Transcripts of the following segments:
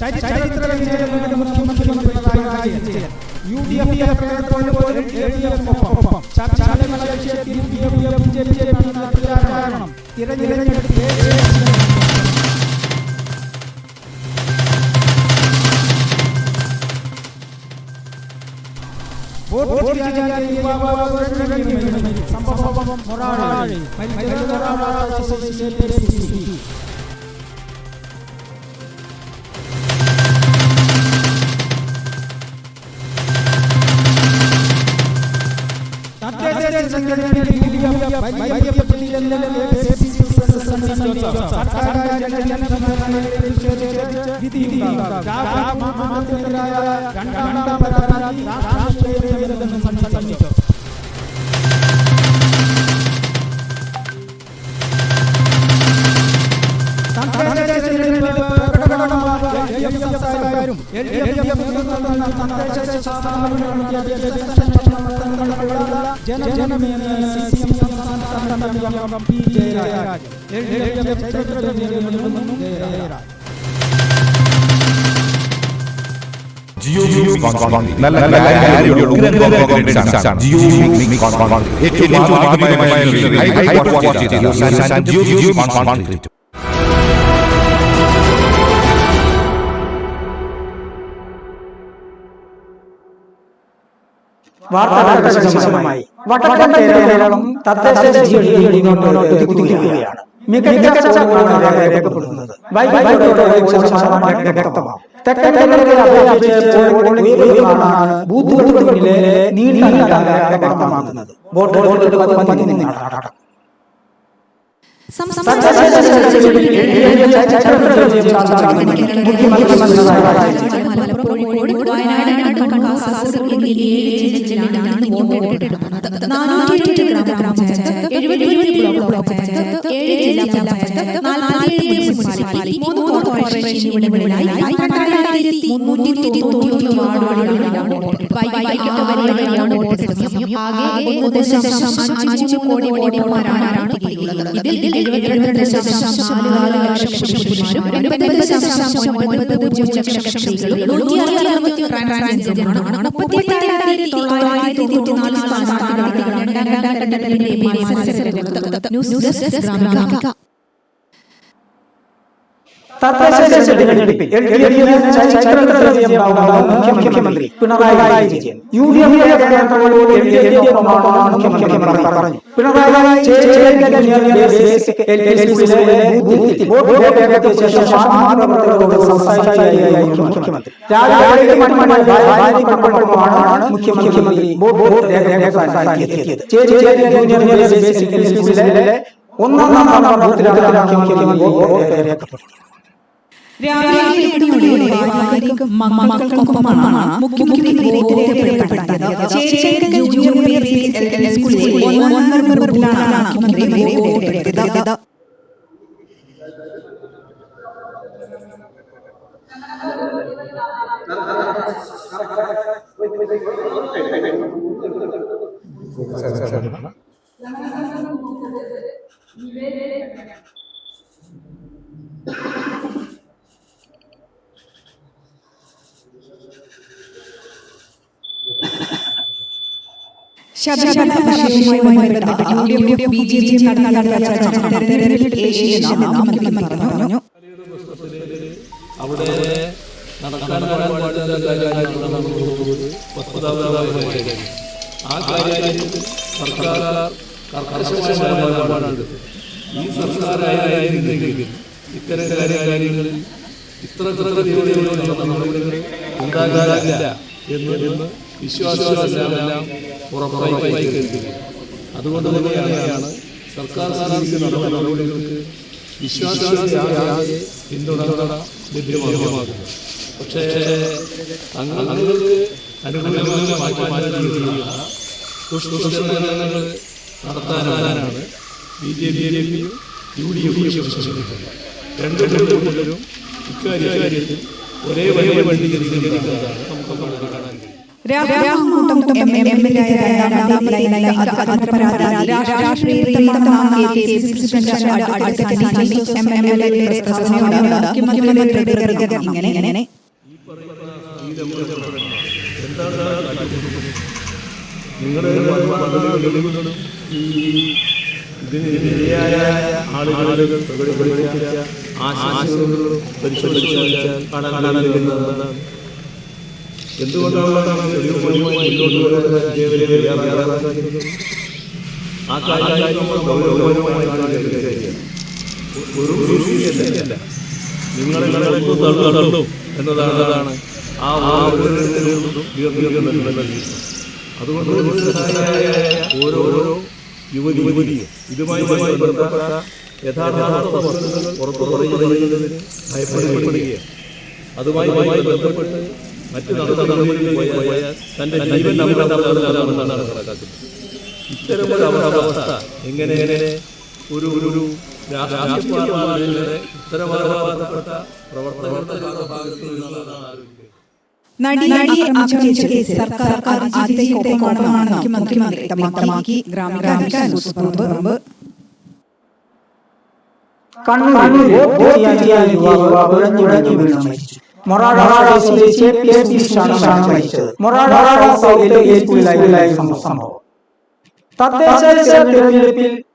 ചരിത്ര വിജയം നേടിയ മുഖ്യമന്ത്രി Pinarayi Vijayan U D F പ്രവർത്തനങ്ങൾ എൽ ഡി എഫിനൊപ്പം ചർച്ചകളുടെ ലക്ഷ്യത്തിൽ യു ഡി എഫ് വിജയിച്ചെന്ന പ്രചാരണം തിരഞ്ഞെടുപ്പ് വോട്ട് ചെയ്യാൻ യുവാവ് സംഭവം മൊറാഴി മരിച്ച ാണ് ജനജനമേന ജിയോ നല്ല നല്ല കാര്യങ്ങൾ ജിയോ ആദ്യമായ ഹൈ ക്വാളിറ്റി ജിയോ ജിയോ വാർത്തകളുടെ വിശദമായി വടക്കൻ തദ്ദേശ കുതിക്കുകയാണ് മികച്ച രേഖപ്പെടുത്തുന്നത്. വ്യക്തമാവും തെക്കൻ വ്യക്തമാക്കുന്നത്. വോട്ട് വോട്ടെടുപ്പ് പതിനൊന്നിനാണ് കോഴിക്കോട് വയനാട് കാസർഗോഡ് ഏഴ് ജില്ലകളിലാണ് വോട്ടെടുക്കുന്നത് നാനൂറ്റി ഗ്രാമപഞ്ചായത്ത് എഴുപത്തിയേഴ് ബ്ലോക്ക് പഞ്ചായത്ത് ഏഴ് ജില്ലാ പഞ്ചായത്ത് നാൽപ്പത്തിയേഴ് മുനിസിപ്പാലിറ്റി മൂന്ന് കോർപ്പറേഷൻ എന്നിവിടങ്ങളിലായി പന്ത്രണ്ടായിരത്തി മുന്നൂറ്റി തൊണ്ണൂറ്റി വാർഡുകളിലാണ് വോട്ടെടുപ്പ്. വൈകിട്ട് വരെയാണ് വോട്ടെടുപ്പ് സമയം. ആകെ ഒന്ന് ദശാംശം അഞ്ച് കോടി വോട്ടർമാരാണ് ഇതിൽ എഴുപത്തിരണ്ട് ദശാംശം നാല് ലക്ഷം പുരുഷന്മാരും എൺപത് ദശാംശം ഒൻപത് പൂജ്യം ലക്ഷം സ്ത്രീകളും നൂറ്റി മത്സരരംഗത്ത് ന്യൂസ് ഡെസ്ക് ഗ്രാമിക തദ്ദേശ തെരഞ്ഞെടുപ്പിൽ എൽ ഡി എഫിന് ചരിത്ര വിജയമാവുന്ന മുഖ്യമന്ത്രി. പിണറായി വിജയൻ. യു ഡി എഫിന്റെ നേതൃത്വത്തിൽ എൽ ഡി എഫിനൊപ്പമാണ് മുഖ്യമന്ത്രി പറഞ്ഞു. പിണറായി ശേഷം മാധ്യമപ്രവർത്തകരോട് സംസാരിക്കുകയായിരുന്നു മുഖ്യമന്ത്രി. പട്ടണമാണ് മുഖ്യമന്ത്രി ഒന്നാം നമ്പർ ബൂത്തിലാണ് മുഖ്യമന്ത്രി രാവിലെ എട്ട് മണിയോടെ ഭാര്യയ്ക്കും മക്കൾക്കൊപ്പമാണ് മുഖ്യമന്ത്രി വോട്ട് ചേച്ചേരി ജൂനിയർ ബേസിക് എൽ എൽ സ്കൂളിലെ ഒന്നാം നമ്പറിലാണ് മുഖ്യമന്ത്രി വോട്ട് ശബരിമല വിഷയവുമായി ബന്ധപ്പെട്ട് U D F B J P നടത്തിയ ചർച്ച തെരഞ്ഞെടുപ്പിൽ ഏഷ്യയെന്ന് മുഖ്യമന്ത്രി പറഞ്ഞു അവിടെ നടക്കാൻ പാടില്ലാത്ത കാര്യങ്ങളാണ് നടന്നുകൊടുക്കുന്നത് വസ്തുതാപരമായ കാര്യങ്ങൾ ആ കാര്യത്തിൽ സർക്കാർ കർക്കശമായ നിലപാടാണ് ഈ സർക്കാരായിരുന്നെങ്കിൽ ഇത്തരം കാര്യങ്ങളിൽ ഇത്ര ഇത്ര തീവ്രതയുള്ള നടപടികൾ ഉണ്ടാകാറില്ല എന്ന് എന്ന് വിശ്വാസമെല്ലാം ഉറപ്പായി കരുതുക അതുകൊണ്ട് തന്നെയാണ് സർക്കാർ നടപടികൾക്ക് വിശ്വാസത്തെ പിന്തുണ ലഭ്യമാകുന്നത്. പക്ഷേ തങ്ങൾക്ക് അനുകൂലമായി മാറ്റി ദുഷ്പ്രചരണങ്ങൾ നടത്താനാണ് ബി ജെ പിയും യു ഡി എഫും വിശ്വസിക്കുന്നില്ല രണ്ട് കൂട്ടരും ഇക്കാര്യത്തിൽ ഒരേ വലിയ വണ്ടി നമുക്ക് കാണാൻ ഇങ്ങനെ നിങ്ങളുടെ പദ്ധതികളും ഈ ഇതിനെതിരായ ആളുകൾ പ്രകടിപ്പിച്ച ആശയങ്ങളും പരിശോധിച്ചാൽ കാണാൻ കാണാൻ എന്തുകൊണ്ടാണ് നിങ്ങളെ തള്ളു എന്നതാണ് ആ അതുകൊണ്ട് ഓരോരോ യുവതി യുവതിയും ഇതുമായി ബന്ധപ്പെട്ട യഥാർത്ഥ വസ്തുതകൾ പുറത്തു പറയുന്നതിന് ഭയപ്പെടുകയാണ് അതുമായി ബന്ധപ്പെട്ട് മറ്റു നടപടികളിലേക്ക് പോയാൽ തന്റെ ജീവൻ അപകടത്തിലാകുമെന്നാണ് കണക്കാക്കുന്നത് ഇത്തരമൊരു അവസ്ഥ എങ്ങനെ ഒരു ഒരു രാഷ്ട്രീയ ഉത്തരവാദിത്തപ്പെട്ട പ്രവർത്തകരുടെ ഭാഗത്ത് നിന്നുള്ളതാണ് ആലോചിക്കുന്നത് നടിയെ ആക്രമിച്ച കേസിൽ സർക്കാർ മുഖ്യമന്ത്രി വ്യക്തമാക്കി. കണ്ണൂരിൽ യുവാവ് വീണ് മരിച്ചു മൊറാഡ സ്വദേശിയെ പി എസ് ബിഷാണ് മരിച്ചത് മൊറാഡ സൗദിയിലെ ഏറ്റുവിലായിരുന്നു സംഭവം തദ്ദേശ തെരഞ്ഞെടുപ്പിൽ തദ്ദേശ തെരഞ്ഞെടുപ്പിൽ യു ഡി എഫ് വലിയ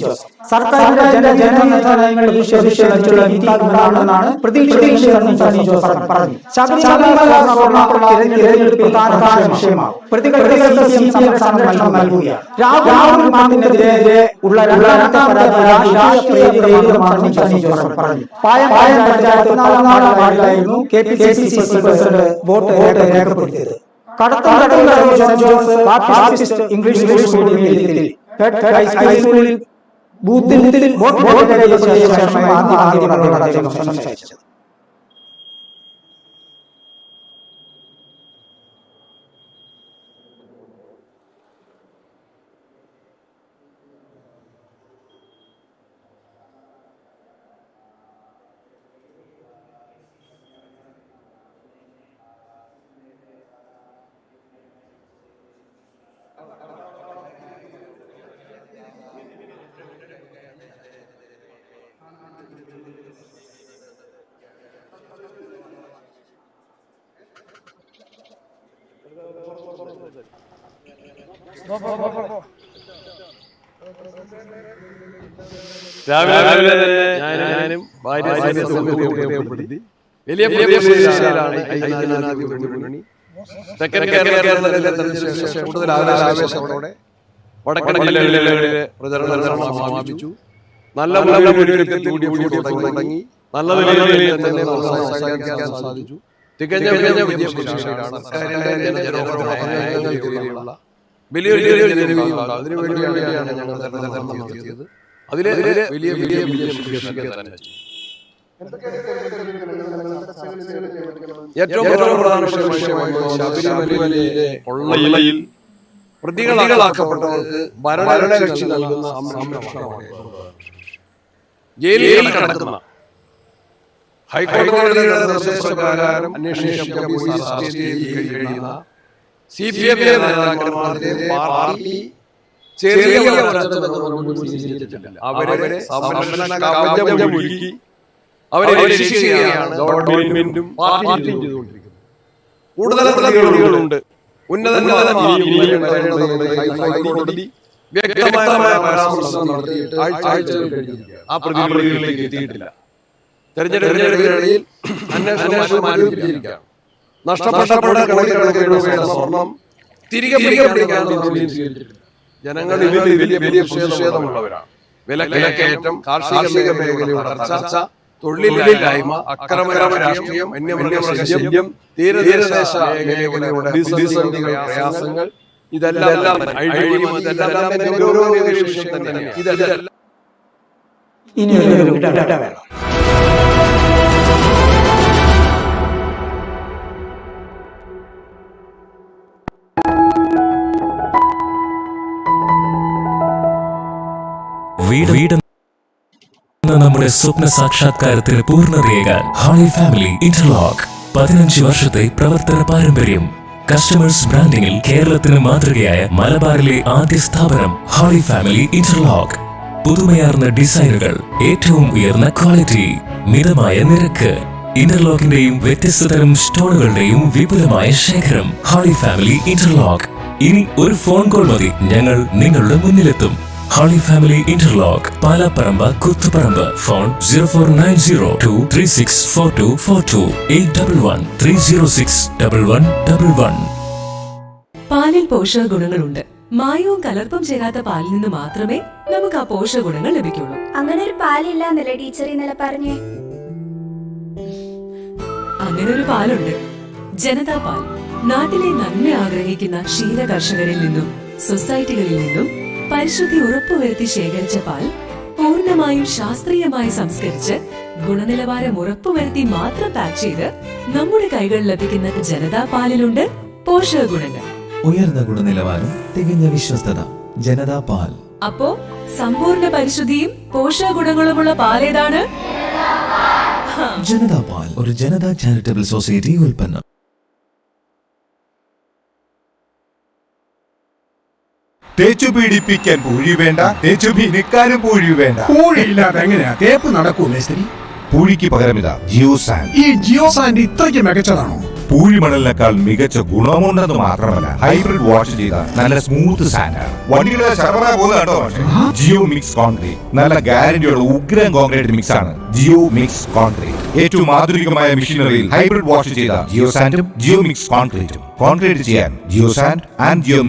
ജോസഫ് സർക്കാരിന്റെ ജന ജനനേതാ നയങ്ങൾ വിശ്വസിച്ചുള്ള വിധിയാകുമെന്നാണ് പ്രതീക്ഷയെന്ന് സണ്ണി ജോസഫ് പറഞ്ഞു ശബരിമല സ്വർണാഭരണ തിരഞ്ഞെടുപ്പിൽ പ്രധാന വിഷയമാകും പ്രതികൾക്ക് സി പി എം സംരക്ഷണം നൽകുകയാണ് രാഹുൽ മാന്തിനെതിരെ ഉള്ള രണ്ടാമത്തെ പറഞ്ഞു പായം പായം പഞ്ചായത്ത് നാലാം വാർഡിലായിരുന്നു K P C C president vote രേഖപ്പെടുത്തിയത് കടത്തം ബാപ്റ്റിസ്റ്റ് ഇംഗ്ലീഷ് മീഡിയത്തിൽ ഹൈസ്കൂളിൽ ബൂത്തിൽ വോട്ട് ചെയ്ത ശേഷമാണ് ആദ്യമായി അദ്ദേഹം സംസാരിച്ചത് രാവിലെ രാവിലെ ഞാനും ഭാര്യ ഉപയോഗപ്പെടുത്തി വലിയ പ്രതീക്ഷയിലാണ് മുന്നണി തെക്കൻ കേരളത്തിലെ തെരഞ്ഞെടുപ്പിന് ശേഷം കൂടുതൽ ആവേശത്തോടെ വടക്കൻ ജില്ലകളിലെ പ്രചരണം സമാപിച്ചു നല്ല നല്ല മുന്നൊരുക്കത്തിൽ കൂടി തുടങ്ങി നല്ല നിലയിൽ തന്നെ സാധിച്ചു തികഞ്ഞ അതിലെ വലിയ വലിയ. ഏറ്റവും പ്രധാന ശബരിമലയിലെ പ്രതികളാക്കപ്പെട്ടവർക്ക് ഭരണകക്ഷി നൽകുന്ന സംരക്ഷണമാണ്. ജയിലിൽ കിടക്കുന്ന ഹൈക്കോടതിയുടെ നിർദ്ദേശപ്രകാരം അന്വേഷിക്കാൻ പോലീസ് അറസ്റ്റ് ചെയ്ത് കഴിയുന്ന സി പി എം നേതാക്കന്മാരുടെ പാർട്ടി ചെറിയ അവരെ സംരക്ഷണ കവചം ഒരുക്കി അവരെ രക്ഷിക്കുകയാണ് ഗവൺമെന്റും പാർട്ടിയും ചെയ്തുകൊണ്ടിരിക്കുന്നത്. കൂടുതൽ പ്രതികളുണ്ട്. വ്യക്തമായ പരാമർശം നടത്തിയിട്ട്. ആ പ്രതികളിലേക്ക് എത്തിയിട്ടില്ല. തെരഞ്ഞെടുപ്പിനിടയിൽ അന്വേഷണം ആരംഭിച്ചിരിക്കുകയാണ് നഷ്ടപ്പെട്ട കണക്കിന് രൂപയുടെ സ്വർണം തിരികെ പിടിക്കാനുള്ള ജനങ്ങൾ ഇതിൽ വലിയ വലിയ പ്രതിഷേധമുള്ളവരാണ്. വിലക്കയറ്റം കാർഷിക മേഖലയുടെ തൊഴിലില്ലായ്മ അക്രമകരമ രാഷ്ട്രീയം തീരദേശ മേഖലയുടെ പ്രതിസന്ധികൾ പ്രയാസങ്ങൾ ഇതെല്ലാം ഇതെല്ലാം ഇതെല്ലാം ഇനി ഒരു നമ്മുടെ സ്വപ്ന സാക്ഷാത്കാരത്തിന് രേഖ ഹാളി ഫാമിലി ഇന്റർലോക്ക് പതിനഞ്ച് വർഷത്തെ പ്രവർത്തന പാരമ്പര്യം. കസ്റ്റമേഴ്സ് ബ്രാൻഡിംഗിൽ കേരളത്തിന് മാതൃകയായ മലബാറിലെ ആദ്യ സ്ഥാപനം ഹാളി ഫാമിലി ഇന്റർലോക്ക് പുതുമയാർന്ന ഡിസൈനുകൾ ഏറ്റവും ഉയർന്ന ക്വാളിറ്റി മിതമായ നിരക്ക് ഇന്റർലോക്കിന്റെയും വ്യത്യസ്ത തരം സ്റ്റോണുകളുടെയും വിപുലമായ ശേഖരം ഹാളി ഫാമിലി ഇന്റർലോക്ക് ഇനി ഒരു ഫോൺ കോൾ മതി ഞങ്ങൾ നിങ്ങളുടെ മുന്നിലെത്തും. Holy family interlock Palapparamba Kuthuparamba phone zero four nine zero two three six four two four two eight double one three zero six double one double one പാലിൽ പോഷക ഗുണങ്ങളുണ്ട്. മായവും കലർപ്പും ചേരാത്ത പാലിൽ നിന്ന് മാത്രമേ നമുക്ക് ആ പോഷക ഗുണങ്ങൾ ലഭിക്കുള്ളൂ. അങ്ങനെ ഒരു പാലില്ല എന്നല്ലേ ടീച്ചർ ഇന്നലെ പറഞ്ഞേ? അങ്ങനെ ഒരു പാലുണ്ട്. ജനതാ പാൽ. നാട്ടിലെ നന്മ ആഗ്രഹിക്കുന്ന ക്ഷീര കർഷകരിൽ നിന്നും സൊസൈറ്റികളിൽ നിന്നും പരിശുദ്ധി ഉറപ്പുവരുത്തി ശേഖരിച്ച പാൽ പൂർണമായും ശാസ്ത്രീയമായി സംസ്കരിച്ച് ഗുണനിലവാരം ഉറപ്പുവരുത്തി മാത്രം പാക്ക് ചെയ്ത് നമ്മുടെ കൈകളിൽ ലഭിക്കുന്ന ജനതാ പാലിലുണ്ട് പോഷക ഗുണങ്ങൾ ഉയർന്ന ഗുണനിലവാരം തികഞ്ഞ വിശ്വസ്തത ജനതാ പാൽ. അപ്പോ സമ്പൂർണ പരിശുദ്ധിയും പോഷക ഗുണങ്ങളുമുള്ള പാലേതാണ് ജനതാ പാൽ ഒരു ജനതാ ചാരിറ്റബിൾ സൊസൈറ്റി ഉൽപ്പന്നം. തേച്ചു പീഡിപ്പിക്കാൻ പൂഴി വേണ്ട തേച്ചു മിനുക്കാനും പൂഴി വേണ്ട. പൂഴിയില്ലാതെ എങ്ങനെയാ? തേപ്പ് നടക്കൂ മേസ്ത്രി പൂഴിക്ക് പകരമിതാ ജിയോ സാൻഡ് ഈ ജിയോ സാൻഡ് ഇത്രയ്ക്ക് മികച്ചതാണോ? പൂഴിമണലിനേക്കാൾ മികച്ച ഗുണമുണ്ടെന്ന് മാത്രമല്ല ഹൈബ്രിഡ് വാഷ് ചെയ്ത നല്ല സ്മൂത്ത് സാൻഡാണ് പക്ഷേ. Geo mix concrete. നല്ല ഗ്യാരണ്ടിയുള്ള ഉഗ്രൻ കോൺക്രീറ്റ് മിക്സ് ആണ് ജിയോ മിക്സ് കോൺക്രീറ്റ്. ഏറ്റവും ആധുനികമായ മെഷീനറിയിൽ ഹൈബ്രിഡ് വാഷ് ചെയ്ത ജിയോ സാൻഡും ജിയോ മിക്സ് കോൺക്രീറ്റും. കോൺക്രീറ്റ് ചെയ്യാൻ ജിയോ സാൻഡ് ആൻഡ് ജിയോ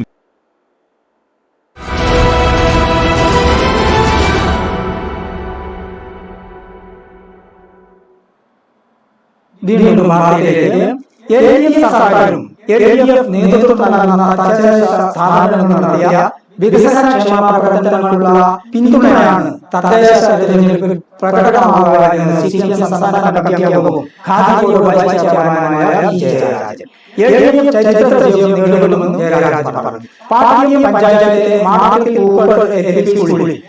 വീണ്ടും വാർത്തയിലേക്ക് എൽ ഡി എഫ് സർക്കാരും എൽ ഡി എഫ് നേതൃത്വം തദ്ദേശ സ്ഥാപനങ്ങൾ നടത്തിയ വികസനക്ഷേമ പ്രവർത്തനങ്ങളുള്ള പിന്തുണയാണ് തദ്ദേശ തെരഞ്ഞെടുപ്പിൽ പ്രകടമാകുകയെന്ന് സി പി എം സംസ്ഥാന കമ്മിറ്റി യോഗവും ഖാദി ബോർഡ് വൈസ് ചെയർമാനുമായ E Jayarajan. L D F ചരിത്ര വിജയം നേടുമെന്നും ജയരാജൻ പറഞ്ഞു. പാർട്ടി പഞ്ചായത്തിലെ മാർക്കറ്റിൽ പൂക്കൾ എൽ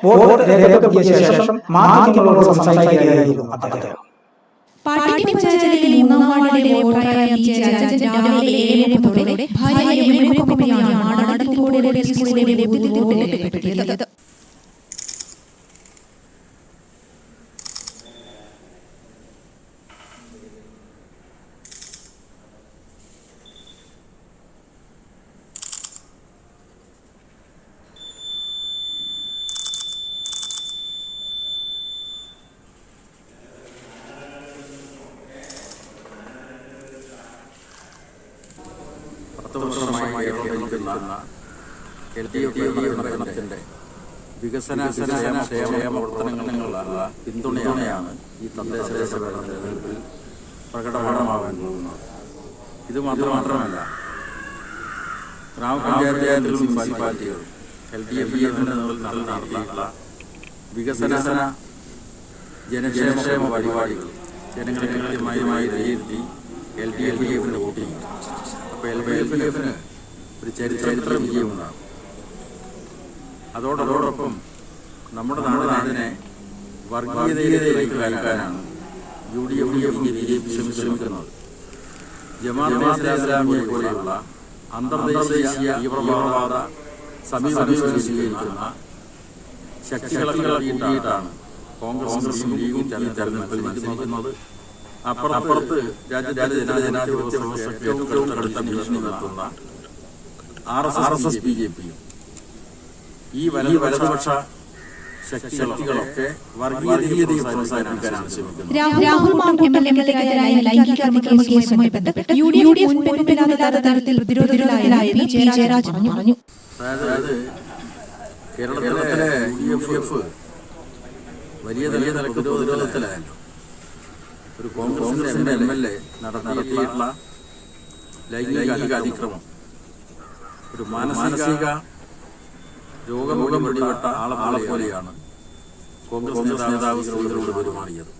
വോട്ട് രേഖപ്പെടുത്തിയ ശേഷം മാധ്യമങ്ങളോട് സംസാരിക്കുകയായിരുന്നു പാർട്ടി പഞ്ചായത്തിലെ മൂന്നാം വാർഡിലെ വോട്ടറായ പി ജയരാജൻ രാവിലെ ഏഴ് മുപ്പതോടെ ഭാര്യ യമുനയ്ക്കൊപ്പമാണ് നാടൻപോടെ സ്കൂളിലെ ബൂത്തിൽ വോട്ട് ഭരണത്തിന്റെ ഈ ഇത് മാത്രമല്ല ഗ്രാമപഞ്ചായത്തുകളും മുനിസിപ്പാലിറ്റികളും വികസന ജനക്ഷേമ പരിപാടികൾ ജനങ്ങളെ കൃത്യമായി വിലയിരുത്തി L D F voting D ഒരു ചരിത്ര അതോടൊപ്പം നമ്മുടെ നാടിനെ വർഗീയതയിലേക്ക് കയറ്റാനാണ് U D F F J P ശ്രമിക്കുന്നത് ജമാഅത്തെ പോലെയുള്ള അന്തർദേശീയ തീവ്രവാദ സമീപനം ശക്തികളെ കൂട്ടിയിട്ടാണ് കോൺഗ്രസും ലീഗും തെരഞ്ഞെടുപ്പിൽ മത്സരിക്കുന്നത് അപ്പുറത്ത് രാജ്യത്തെ ജനാധിപത്യ വ്യവസ്ഥയ്ക്ക് ഏറ്റവും കടുത്ത ഭീഷണി നടത്തുന്ന R S S B J പിയും. ഈ വലതു വലതുപക്ഷ ശക്തികളൊക്കെ വർഗീയതയും പ്രോത്സാഹിപ്പിക്കാനാണ് ശ്രമിക്കുന്നത്. രാഹുൽ മാങ്കൂട്ടം ലൈംഗിക അതിക്രമ കേസുമായി ബന്ധപ്പെട്ട് യു ഡി എഫ് മുൻപില്ലാത്ത തരത്തിൽ പ്രതിരോധത്തിലായ പി ജയരാജൻ പറഞ്ഞു. അതായത് കേരളത്തിലെ യു ഡി എഫ് വലിയ വലിയ നിലയ്ക്ക് പ്രതിരോധത്തിലായല്ലോ. ഒരു കോൺഗ്രസ് എം എൽ എ നടത്തിയിട്ടുള്ള ലൈംഗിക അതിക്രമം. ഒരു മാനസിക രോഗമുഖം പിടിപെട്ട ആളെ പോലെയാണ് കോൺഗ്രസ് നേതാവ് സ്ത്രീകളോട് പെരുമാറിയത്.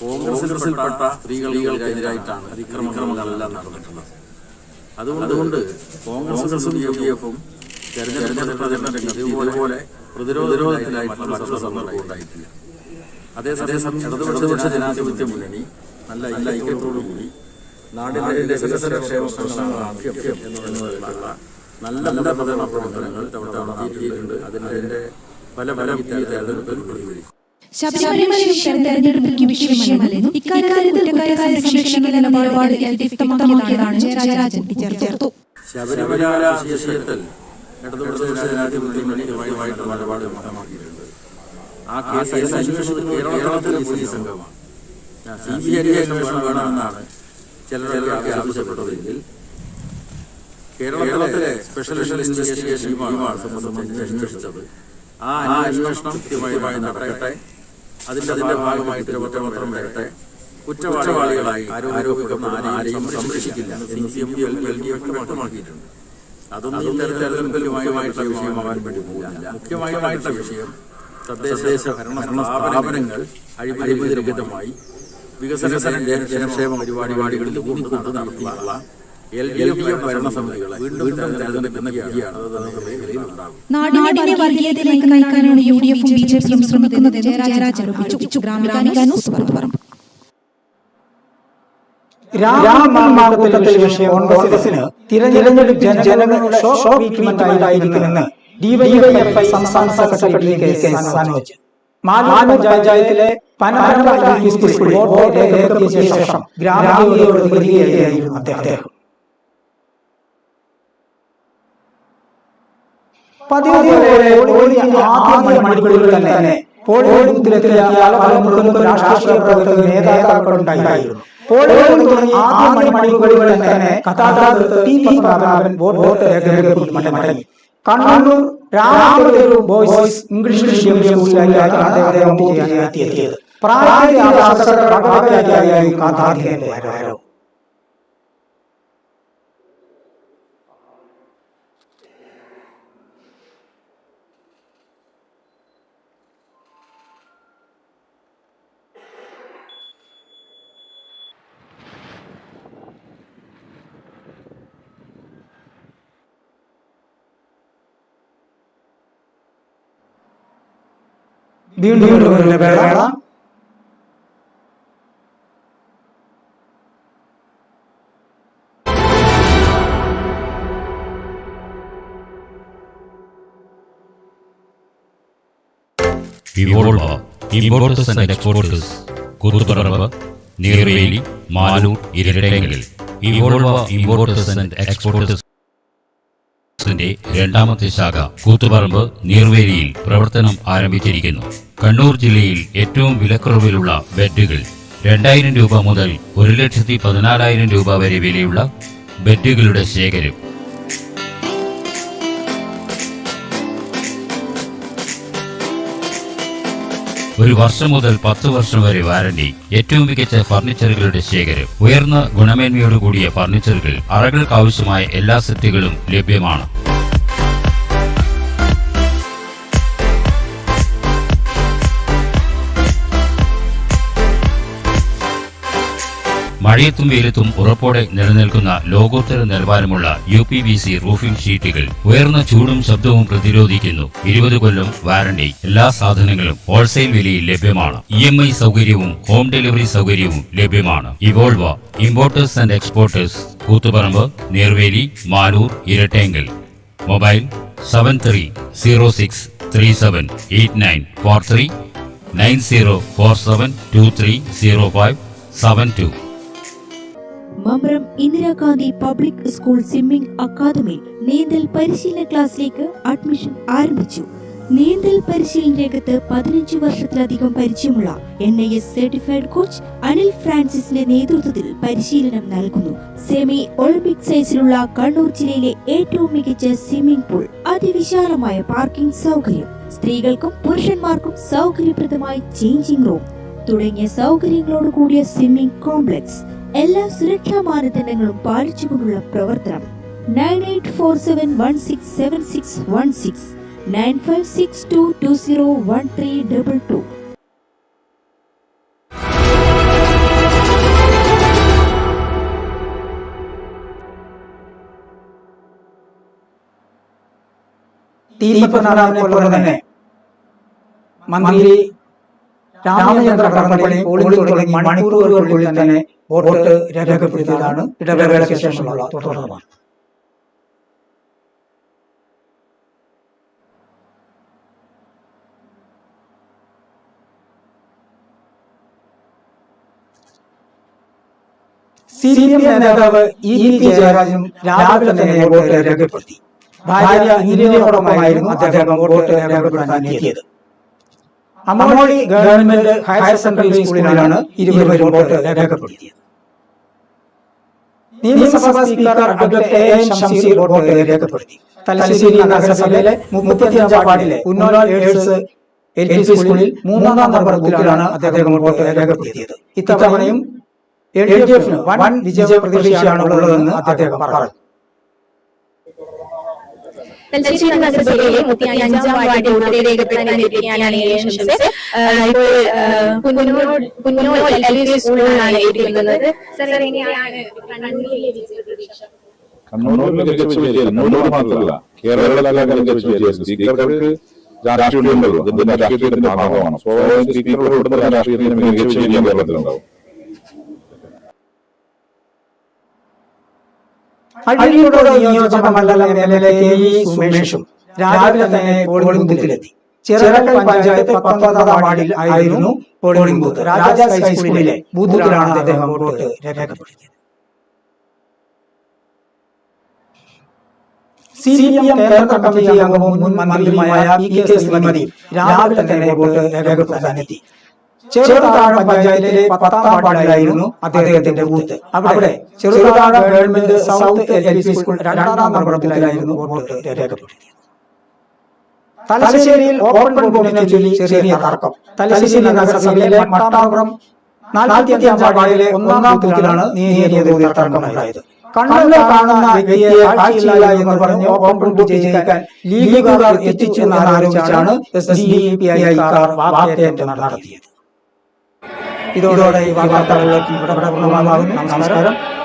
കോൺഗ്രസിൽപ്പെട്ട സ്ത്രീകൾക്കെതിരായിട്ടാണ് അതിക്രമങ്ങളെല്ലാം നടന്നിട്ടുള്ളത്. അതുകൊണ്ട് കോൺഗ്രസും യു ഡി എഫും തെരഞ്ഞെടുപ്പ് ഇതുപോലെ പ്രതിരോധത്തിലായിട്ടുള്ള സന്ദർഭം ഉണ്ടായിട്ടില്ല. അതേസമയം ഇടതുപക്ഷ ജനാധിപത്യ മുന്നണി നല്ല നല്ല ഐക്യത്തോടുകൂടി നാടിന്റെ വികസന ക്ഷേമങ്ങളാണ് എന്നുള്ളതിലുള്ള നല്ല നല്ല പ്രചരണ പ്രവർത്തനങ്ങൾ തവണ നടത്തിയിട്ടുണ്ട്. അതിന്റെ പല പല തെരഞ്ഞെടുപ്പിൽ പ്രതിഫലിക്കും ശബരിമല വിഷയം തെരഞ്ഞെടുപ്പ് വിഷയമല്ലെന്നും ഇക്കാര്യത്തിൽ കുറ്റക്കാരെ സംരക്ഷിക്കുന്ന നിലപാട് വ്യക്തമാക്കിയതാണ് ജയരാജൻ കൂട്ടിച്ചേർത്തു. ശബരിമല വിഷയത്തിൽ ഇടതുപക്ഷ ജനാധിപത്യ മുന്നണി നിലപാട് വ്യക്തമാക്കിയിട്ടുണ്ട്. ആ കേസ് അന്വേഷിക്കുന്നത് കേരളത്തിലെ പോലീസ് സംഘമാണ്. സി ബി ഐ അന്വേഷണം വേണമെന്നാണ് ചിലരൊക്കെ ആവശ്യപ്പെട്ടതെങ്കിൽ കേരളത്തിലെ സ്പെഷ്യൽ ഇൻവെസ്റ്റിഗേഷൻ ടീമാണ് സംബന്ധിച്ച് അന്വേഷിച്ചത്. ആ അന്വേഷണം കൃത്യമായി നടക്കട്ടെ. അതിന്റെ അതിന്റെ ഭാഗമായിട്ട് കുറ്റപത്രം വരട്ടെ. കുറ്റവാളികളായി ആരോപിക്കുന്ന ആരെയും സംരക്ഷിക്കില്ല. C M P L L D F വ്യക്തമാക്കിയിട്ടുണ്ട് അതൊന്നും ഈ തെരഞ്ഞെടുപ്പുമായിട്ടുള്ള വിഷയമാകാൻ വേണ്ടിയിട്ടില്ല മുഖ്യമായിട്ടുള്ള വിഷയം തദ്ദേശ ഭരണ സ്ഥാപനങ്ങൾ അഴിമതിരഹിതമായി വികസന ജനക്ഷേമ പരിപാടികളിൽ ഊന്നിക്കൊണ്ട് നടത്തിയുള്ള നാടിനെ വർഗീയതയിലേക്ക് നയിക്കാനാണ് യു ഡി എഫും ബി ജെ പിയും ശ്രമിക്കുന്നത് ജയരാജൻ ആരോപിച്ചു. വിഷയം കോൺഗ്രസിന് തിരഞ്ഞെടുപ്പ് ജനങ്ങളുടെ ഷോ വീക്കുമെന്നായിരിക്കുമെന്ന് ഡിവൈഎഫ്ഐ സംസ്ഥാന സെക്രട്ടറി കെ കെ സാനോജ്. മാലാമ പഞ്ചായത്തിലെ പനമര യു പി സ്കൂളിൽ വോട്ട് രേഖപ്പെടുത്തിയ ശേഷം ഗ്രാമീണയോട് പ്രതികരിക്കുകയായിരുന്നു അദ്ദേഹം. പതിവ് പോലെ പോളിംഗ് ആദ്യ മണിക്കൂറുകളിൽ തന്നെ പോളിംഗ് ബൂത്തിലെത്തിയ പല മുഴുവൻ രാഷ്ട്രീയ പ്രവർത്തക നേതാക്കളുണ്ടായിരുന്നു പോളിംഗ് തുടങ്ങി ആദ്യ മണിക്കൂറുകളിൽ തന്നെ കഥാകാരൻ ടി പി പത്മനാഭൻ വോട്ട് രേഖപ്പെടുത്തി മടങ്ങി Kannur Ramapuram boys English medium സ്കൂളിലേക്കാണ് അദ്ദേഹം പ്രായത്തിന്റെ ആശാസകരായിരുന്നു കഥാധികന്റെ വരവ് വീണ്ടും ഒരു വേള Evolva importers and exporters Kuthuparamba Neerveli Maloor Irattenkal Evolva importers and എക്സ്പോർട്ടേഴ്സിന്റെ രണ്ടാമത്തെ ശാഖ കൂത്തുപറമ്പ് നീർവേലിയിൽ പ്രവർത്തനം ആരംഭിച്ചിരിക്കുന്നു. കണ്ണൂർ ജില്ലയിൽ ഏറ്റവും വിലക്കുറവിലുള്ള ബെഡുകൾ രണ്ടായിരം രൂപ മുതൽ ഒരു ലക്ഷത്തി പതിനാലായിരം രൂപ വരെ വിലയുള്ള ബെഡുകളുടെ ശേഖരം. ഒരു വർഷം മുതൽ പത്ത് വർഷം വരെ വാറണ്ടി ഏറ്റവും മികച്ച ഫർണിച്ചറുകളുടെ ശേഖരം ഉയർന്ന ഗുണമേന്മയോടുകൂടിയ ഫർണിച്ചറുകൾ അറകൾക്ക് ആവശ്യമായ എല്ലാ സെറ്റുകളും ലഭ്യമാണ്. മഴയത്തും വെയിലത്തും ഉറപ്പോടെ നിലനിൽക്കുന്ന ലോകോത്തര നിലവാരമുള്ള U P B C roofing ഷീറ്റുകൾ ഉയർന്ന ചൂടും ശബ്ദവും പ്രതിരോധിക്കുന്നു. ഇരുപത് കൊല്ലം വാറണ്ടി എല്ലാ സാധനങ്ങളും ഹോൾസെയിൽ വിലയിൽ ലഭ്യമാണ്. ഇ എം ഐ സൗകര്യവും ഹോം ഡെലിവറി സൗകര്യവും ലഭ്യമാണ്. Evolva importers and exporters Kuthuparamba Neerveli Maloor Irattenkal. Mobile seven three zero six three seven eight nine four three nine zero four seven two three zero five seven two Mambram Indira Gandhi public school swimming academy നീന്തൽ പരിശീലന ക്ലാസ്സിലേക്ക് admission ആരംഭിച്ചു. നീന്തൽ പരിശീലന രംഗത്ത് പതിനഞ്ച് വർഷത്തിലധികം പരിചയമുള്ള N I S certified coach Anil ഫ്രാൻസിസിന്റെ നേതൃത്വത്തിൽ പരിശീലനം നൽകുന്നു. സെമി ഒളിമ്പിക് സൈസിലുള്ള കണ്ണൂർ ജില്ലയിലെ ഏറ്റവും മികച്ച സ്വിമ്മിംഗ് പൂൾ അതിവിശാലമായ പാർക്കിംഗ് സൗകര്യം സ്ത്രീകൾക്കും പുരുഷന്മാർക്കും സൗകര്യപ്രദമായ ചേഞ്ചിങ് റൂം തുടങ്ങിയ സൗകര്യങ്ങളോട് കൂടിയ സ്വിമ്മിംഗ് കോംപ്ലക്സ് എല്ലാ സുരക്ഷാ മാനദണ്ഡങ്ങളും പാലിച്ചുകൊണ്ടുള്ള പ്രവർത്തനം. Nine eight four seven one six seven six one six nine five six two two zero one three double two. പത്മനാഭനെ തന്നെ മന്ത്രി രാമചന്ദ്ര കടന്നപ്പള്ളി പോളിംഗ് തുടങ്ങി മണിക്കൂറുകൾക്കുള്ളിൽ തന്നെ വോട്ട് രേഖപ്പെടുത്തിയതാണ് ഇടവേളയ്ക്ക് ശേഷമുള്ള തുടർന്ന് സി പി എം നേതാവ് ഇ പി ജയരാജനും രാവിലെ തന്നെ വോട്ട് രേഖപ്പെടുത്തി. ഭാര്യ ഇന്ത്യയോടൊപ്പമായിരുന്നു അദ്ദേഹം വോട്ട് രേഖപ്പെടുത്താൻ എത്തിയത് അമോളി ഗവൺമെന്റ് ഹയർ സെക്കൻഡറി സ്കൂളിലാണ് ഇരുവരും വോട്ട് രേഖപ്പെടുത്തിയത്. നിയമസഭാ സ്പീക്കർ അഡ്വക്കേറ്റ് എ എൻ രേഖപ്പെടുത്തി. തലശ്ശേരി നഗരസഭയിലെ മുപ്പത്തിയഞ്ചാം വാർഡിലെ ഉന്നോൽ ഏഴ്സ് എൽ പി സ്കൂളിൽ മൂന്നാം നമ്പർ ബുക്കിലാണ് അദ്ദേഹം വോട്ട് രേഖപ്പെടുത്തിയത്. ഇത്തവണയും എൽ ഡി എഫിന് വൻ വിജയ പ്രതീക്ഷയാണ് ഉള്ളതെന്ന് അദ്ദേഹം പറഞ്ഞു. തലശ്ശേരി നഗരസഭയിലെ മുപ്പത്തി അഞ്ചാം വാർഡിൽ ഇപ്പോൾ എൽ പി സ്കൂളിലാണ് സർ എങ്ങനെയാണ് കണ്ണൂരിലെ വിജയ പ്രതീക്ഷ? കണ്ണൂരിലെ മികച്ച വിജയം കണ്ണൂർ മാത്രമല്ല. കേരളത്തിലെ മികച്ച വിജയം സ്പീക്കർക്ക് രാഷ്ട്രീയമുണ്ടല്ലോ അതിന്റെ രാഷ്ട്രീയത്തിന്റെ ഭാഗമാണ്. സ്വാഭാവിക സ്പീക്കർ ഉൾപ്പെടുന്ന രാഷ്ട്രീയത്തിന് മികച്ച വിജയം കേരളത്തിലുണ്ടാവും. അഴീക്കോട് നിയോജക മണ്ഡലം M L A K E സുമേഷും രാവിലെ തന്നെ പോളിംഗ് ബൂത്തിലെത്തി. ചിറക്കൽ പഞ്ചായത്ത് പത്തൊമ്പതാം വാർഡിൽ ആയിരുന്നു പോളിംഗ് ബൂത്ത്. രാജാസ് ഹൈസ്കൂളിലെ ബൂത്തിലാണ് അദ്ദേഹം വോട്ട് രേഖപ്പെടുത്തിയത്. C P M Kerala committee അംഗവും മുൻ മന്ത്രിയുമായ പി കെ ശ്രീമതി രാവിലെ തന്നെ വോട്ട് രേഖപ്പെടുത്താനെത്തി ചെറുതാഴം പഞ്ചായത്തിലെ പത്താം വാർഡിലായിരുന്നു അദ്ദേഹത്തിന്റെ ബൂത്ത്. അവിടെ Cheruthazham government south L P school രണ്ടാം മർമ്മത്തിലായിരുന്നു വോട്ട് രേഖപ്പെടുത്തിയത്. തലശ്ശേരിയിൽ ഓപ്പൺ ബോർഡിനെ ചൊല്ലി ചെറിയ തർക്കം. തലശ്ശേരി നഗരസഭയിലെ മട്ടാപുരം നാൽപ്പത്തിയഞ്ചാം വാർഡിലെ ഒന്നാം ബൂത്തിലാണ് നേരിയ തോതിൽ തർക്കമുണ്ടായത്. കണ്ണൂർ കാണുന്ന വ്യക്തിയെ കാഴ്ചയില്ല എന്ന് പറഞ്ഞ് ഓപ്പൺ വോട്ട് ചെയ്യിക്കാൻ ലീഗുകാർ എത്തിച്ചു എന്നാരോപിച്ചാണ് എസ് ഡി പി ഐക്കാർ വാക്കേറ്റം നടത്തിയത്. ഇതോടെ ഈ വാർത്തകളിലേക്ക് ഇവിടെ പൂർണമാകുന്നു നമസ്കാരം.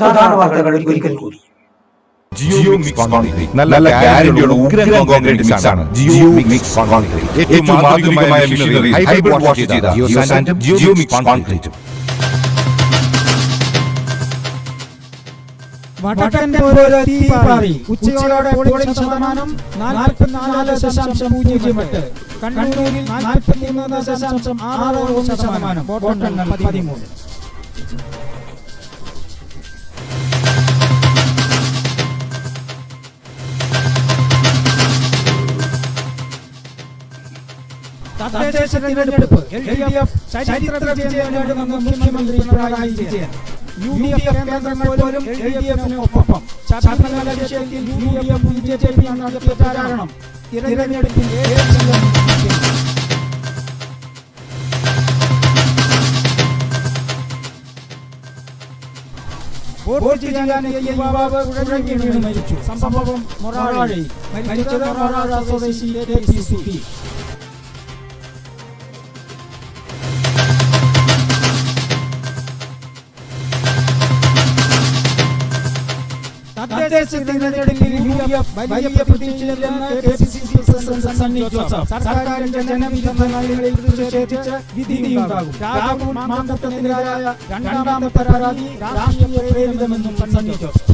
പ്രധാന വാർത്തകൾ ഒരിക്കൽ കൂടി. ജിയോ മിക്സ് കോൺക്രീറ്റ് നല്ല ഗ്യാരണ്ടിയുള്ള ഉഗ്രൻ കോൺക്രീറ്റ് മിക്സ് ആണ്. ജിയോ മിക്സ് കോൺക്രീറ്റ് ഏറ്റവും ആധുനികമായ മെഷീനറി ഹൈബ്രിഡ് വാഷ് ചെയ്ത ജിയോ സാൻഡും ജിയോ മിക്സ് കോൺക്രീറ്റും വടക്കൻ ഓരോ തീപാറി ഉച്ചയോടെ പോളിംഗ് ശതമാനം നാൽപ്പത്തിനാല് ദശാംശം പൂജ്യം എട്ട്. കണ്ണൂരിൽ നാൽപ്പത്തിമൂന്ന് ദശാംശം ആറ് ശതമാനം വോട്ടെണ്ണം പതിമൂന്ന്. തദ്ദേശ തിരഞ്ഞെടുപ്പ്. എൽ ഡി എഫ് ചരിത്ര വിജയം നേടുമെന്ന് മുഖ്യമന്ത്രി Pinarayi Vijayan. U D F കേന്ദ്രങ്ങൾ പോലും എൽ ഡി എഫിന് ഒപ്പം ശബരിമല വിഷയത്തിൽ U D F B J P നടത്തിയ പ്രചാരണം. തിരഞ്ഞെടുപ്പിൽ മരിച്ചു. സംഭവം മൊറാഴി. മരിച്ചത് മൊറാഴ സ്വദേശി പി സുഖി തദ്ദേശ വലിയ പ്രതീക്ഷയില്ലെന്ന് K P C C president Sunny Joseph സർക്കാരിന്റെ ജനവിധ നയങ്ങളിൽ പ്രതിഷേധിച്ച് വിധിയുണ്ടാകും. രാഹുൽ മാന്തത്വത്തിനെതിരായ രണ്ടാമത്തെ പരാതി രാഷ്ട്രീയ പ്രേരിതമെന്നും സണ്ണി ജോസഫ്.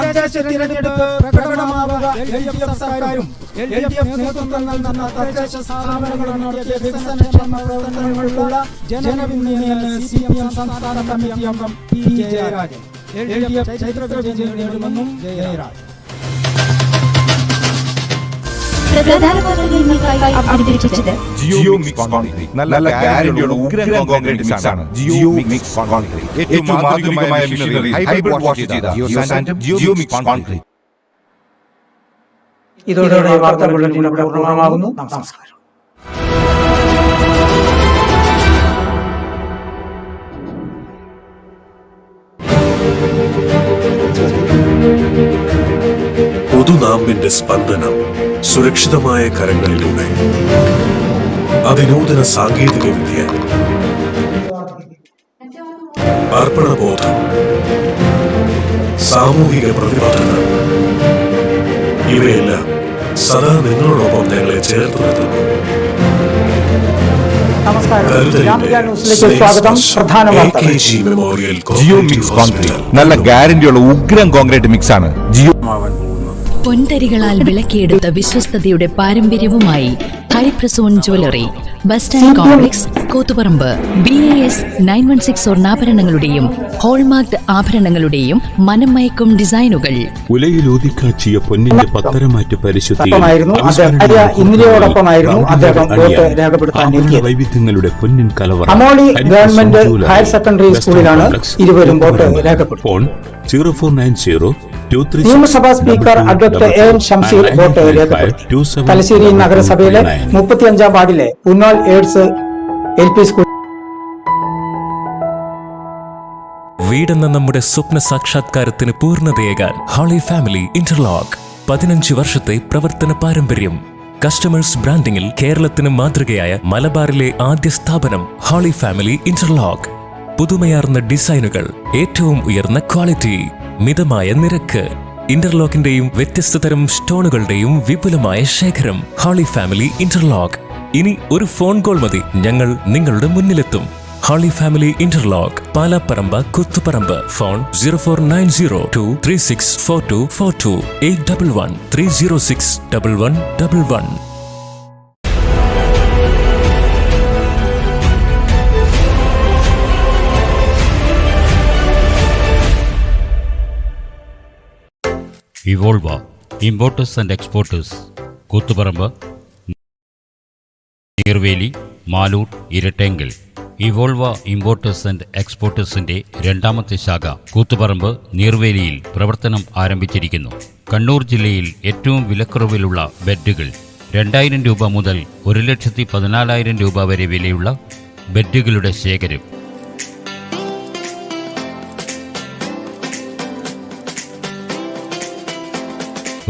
തദ്ദേശ തിരഞ്ഞെടുപ്പ് പ്രകടനമാവുക എൽ ഡി എഫ് സർക്കാരും എൽ ഡി എഫ് നേതൃത്വം നൽകുന്ന തദ്ദേശ സ്ഥാപനങ്ങളും നടത്തിയ വികസനക്ഷേമ പ്രവർത്തനങ്ങളിലുള്ള ജനപിന്തുണയെന്ന് സി പി എം സംസ്ഥാന കമ്മിറ്റി അംഗം P Jayarajan. L D F ചരിത്ര വിജയം നേടുമെന്നും ജയരാജൻ. അവതരിപ്പിച്ചത് ജിയോ മിക്സ് കോൺക്രീറ്റ്. നല്ല ഗ്യാരണ്ടിയുള്ള ഉഗ്രൻ കോൺക്രീറ്റ് മിക്സ് ആണ് ജിയോ മിക്സ് കോൺക്രീറ്റ്. ഏറ്റവും ആധുനികമായ മെഷീനറി ഹൈബ്രിഡ് വാഷ് ചെയ്ത ജിയോ സാൻഡും ജിയോ മിക്സ് കോൺക്രീറ്റ്. ഇതോടെ വാർത്താ ബുള്ളറ്റിൻ ഇവിടെ പൂർണമാകുന്നു നമസ്കാരം. പൊതുനാമ്പിന്റെ സ്പന്ദനം സുരക്ഷിതമായ കരങ്ങളിലൂടെ. അതിനൂതന സാങ്കേതിക വിദ്യ അർപ്പണബോധം. സാമൂഹിക പ്രതിബദ്ധത ഇവയെല്ലാം സദാ നിങ്ങളോടൊപ്പം ഞങ്ങളെ ചേർത്ത് നിർത്തുന്നു. നല്ല ഗ്യാരണ്ടിയുള്ള ഉഗ്രം കോൺക്രീറ്റ് മിക്സ് ആണ് ജിയോ പൊൻതരികളാൽ വിളക്കിയെടുത്ത വിശ്വസ്തയുടെ പാരമ്പര്യവുമായി ഹരിപ്രസോൺ jewellery bus stand complex Kuthuparamba B A S nine one six സ്വർണാഭരണങ്ങളുടെയും hallmarked ആഭരണങ്ങളുടെയും മനം മയക്കും ഡിസൈനുകൾ. ഉലയിലൂതിക്കാച്ചിയ പൊന്നിന്റെ പത്തരമാറ്റ പരിശുദ്ധി വൈവിധ്യങ്ങളുടെ പൊന്നിൻ കലവറ അമോളി ഗവൺമെന്റ് ഹയർ സെക്കൻഡറി സ്കൂളിലാണ് ഇരുവരും വോട്ട് രേഖപ്പെടുത്തി phone zero four nine zero നിയമസഭാ speaker advocate A N Shamseer vote രേഖപ്പെടുത്തി. തലശ്ശേരി നഗരസഭയിലെ മുപ്പത്തിയഞ്ചാം വാർഡിലെ Punnol aided L P school വീടെന്ന നമ്മുടെ സ്വപ്ന സാക്ഷാത്കാരത്തിന് പൂർണതയേകാൻ ഹോളി ഫാമിലി ഇന്റർലോക്ക് പതിനഞ്ച് വർഷത്തെ പ്രവർത്തന പാരമ്പര്യം. കസ്റ്റമേഴ്സ് ബ്രാൻഡിംഗിൽ കേരളത്തിന് മാതൃകയായ മലബാറിലെ ആദ്യ സ്ഥാപനം ഹോളി ഫാമിലി ഇന്റർലോക്ക് പുതുമയാർന്ന ഡിസൈനുകൾ ഏറ്റവും ഉയർന്ന ക്വാളിറ്റി. മിതമായ നിരക്ക്. ഇന്റർലോക്കിന്റെയും വ്യത്യസ്ത തരം സ്റ്റോണുകളുടെയും വിപുലമായ ശേഖരം. ഹാളി ഫാമിലി ഇന്റർലോക്ക് ഇനി ഒരു ഫോൺ കോൾ മതി. ഞങ്ങൾ നിങ്ങളുടെ മുന്നിലെത്തും. Holy family interlock Palapparamba Kuthuparamba. Phone zero four nine zero two three six four two four two eight double one three zero six double one double one Evolva importers and exporters Kuthuparamba Neerveli Maloor Irattenkal. Evolva importers and എക്സ്പോർട്ടേഴ്സിന്റെ രണ്ടാമത്തെ ശാഖ കൂത്തുപറമ്പ് നീർവേലിയിൽ പ്രവർത്തനം ആരംഭിച്ചിരിക്കുന്നു. കണ്ണൂർ ജില്ലയിൽ ഏറ്റവും വിലക്കുറവിലുള്ള ബെഡുകൾ രണ്ടായിരം രൂപ മുതൽ ഒരു ലക്ഷത്തി പതിനാലായിരം രൂപ വരെ വിലയുള്ള ബെഡുകളുടെ ശേഖരം.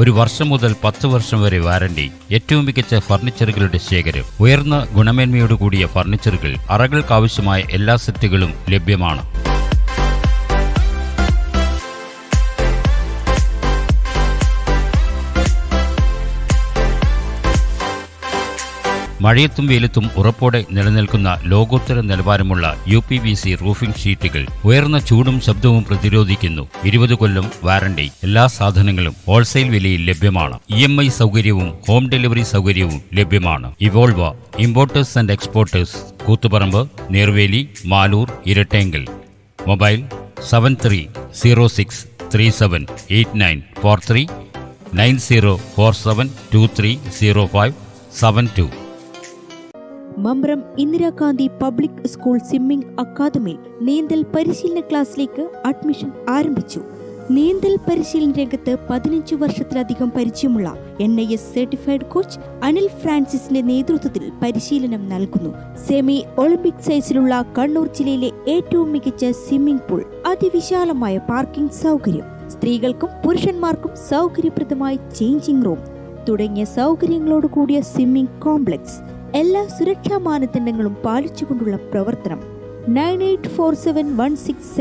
ഒരു വർഷം മുതൽ പത്ത് വർഷം വരെ വാറണ്ടി ഏറ്റവും മികച്ച ഫർണിച്ചറുകളുടെ ശേഖരം ഉയർന്ന ഗുണമേന്മയോടുകൂടിയ ഫർണിച്ചറുകൾ അറകൾക്കാവശ്യമായ എല്ലാ സെറ്റുകളും ലഭ്യമാണ്. മഴയത്തും വെയിലത്തും ഉറപ്പോടെ നിലനിൽക്കുന്ന ലോകോത്തര നിലവാരമുള്ള U P V C roofing ഷീറ്റുകൾ ഉയർന്ന ചൂടും ശബ്ദവും പ്രതിരോധിക്കുന്നു. ഇരുപത് കൊല്ലം വാറണ്ടി. എല്ലാ സാധനങ്ങളും ഹോൾസെയിൽ വിലയിൽ ലഭ്യമാണ്. ഇ എം ഐ സൗകര്യവും ഹോം ഡെലിവറി സൗകര്യവും ലഭ്യമാണ്. Evolva importers and exporters Kuthuparamba Nerveli Maloor Irattenkal. Mobile seven three zero six three seven eight nine four three nine zero four seven two three zero five seven two. Mambram Indira Gandhi public school swimming അക്കാദമിയിൽ നീന്തൽ പരിശീലന ക്ലാസ്സിലേക്ക് admission ആരംഭിച്ചു. നീന്തൽ പരിശീലന രംഗത്ത് പതിനഞ്ചു വർഷത്തിലധികം പരിചയമുള്ള N I S certified coach Anil ഫ്രാൻസിസിന്റെ നേതൃത്വത്തിൽ പരിശീലനം നൽകുന്നു. സെമി ഒളിമ്പിക് സൈസിലുള്ള കണ്ണൂർ ജില്ലയിലെ ഏറ്റവും മികച്ച സ്വിമ്മിംഗ് പൂൾ അതിവിശാലമായ പാർക്കിംഗ് സൗകര്യം സ്ത്രീകൾക്കും പുരുഷന്മാർക്കും സൗകര്യപ്രദമായ ചേഞ്ചിങ് റൂം തുടങ്ങിയ സൗകര്യങ്ങളോട് കൂടിയ സ്വിമ്മിംഗ് കോംപ്ലക്സ് എല്ലാ സുരക്ഷാ മാനദണ്ഡങ്ങളും പാലിച്ചുകൊണ്ടുള്ള പ്രവർത്തനം nine eight four seven one six